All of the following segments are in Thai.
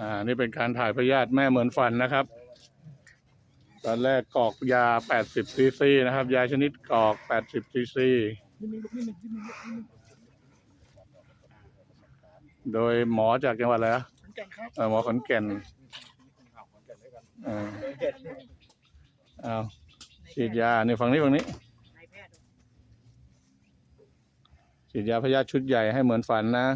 อ่า นี่เป็นการถ่ายพยาธิแม่เหมือนฟันนะครับ ตอนแรกกรอกยา 80ซีซีนะครับ ยาชนิดกรอก 80ซีซี โดยหมอจากจังหวัดอะไรนะเออหมอขอนแก่นเออเอาฉีดยานี่ฝั่งนี้ฝั่งนี้ ฉีดยาพยาธิชุดใหญ่ให้เหมือนฝันนะ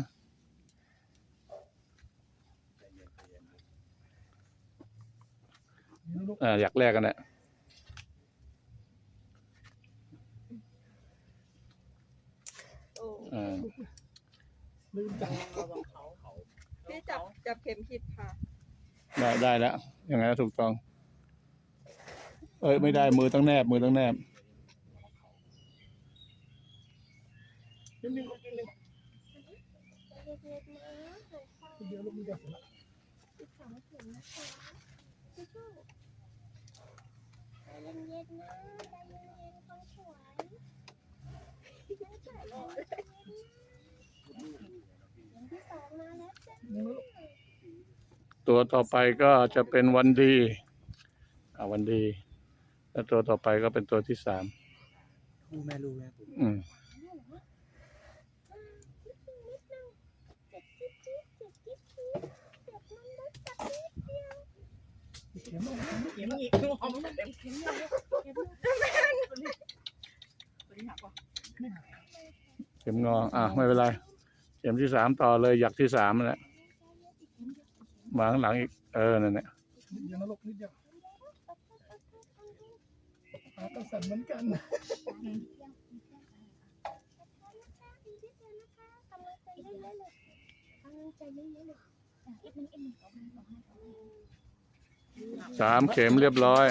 อ่าอยากแรกกันแหละอ่าพี่จับจับเข็มผิดค่ะ ได้ได้แล้วยังไงก็ถูกต้อง เอ้ยไม่ได้มือต้องแนบ มือต้องแนบเย็ นๆนะใจเย็นๆคนสวยที่สองมาแล้วจ้ะตัวต่อไปก็จะเป็นวันดีอ่าวันดี แล้วตัวต่อไปก็เป็นตัวที่สามคู่แม่ลูกแม่ผมอืม เจ็บจิ๊บจิ๊บเจ็บจิ๊บจิ๊บเจ็บมันลึกจับนิดเดียว เข็มอีกหอมเต็มเข็มเลยเข็มงอ อะไม่เป็นไร เข็มที่สามต่อเลยอยากที่สามนั่นแหละวางข้างหลังอีก เออ นั่นแหละนิดเดียวนะลูกนิดเดียวอาก็สั่นเหมือนกันกำลังใจเยอะๆเลยกำลังใจเยอะๆเลยเอีกมันอีกมันขอให้ขอให้ขอให้ สามเข็มเรียบร้อย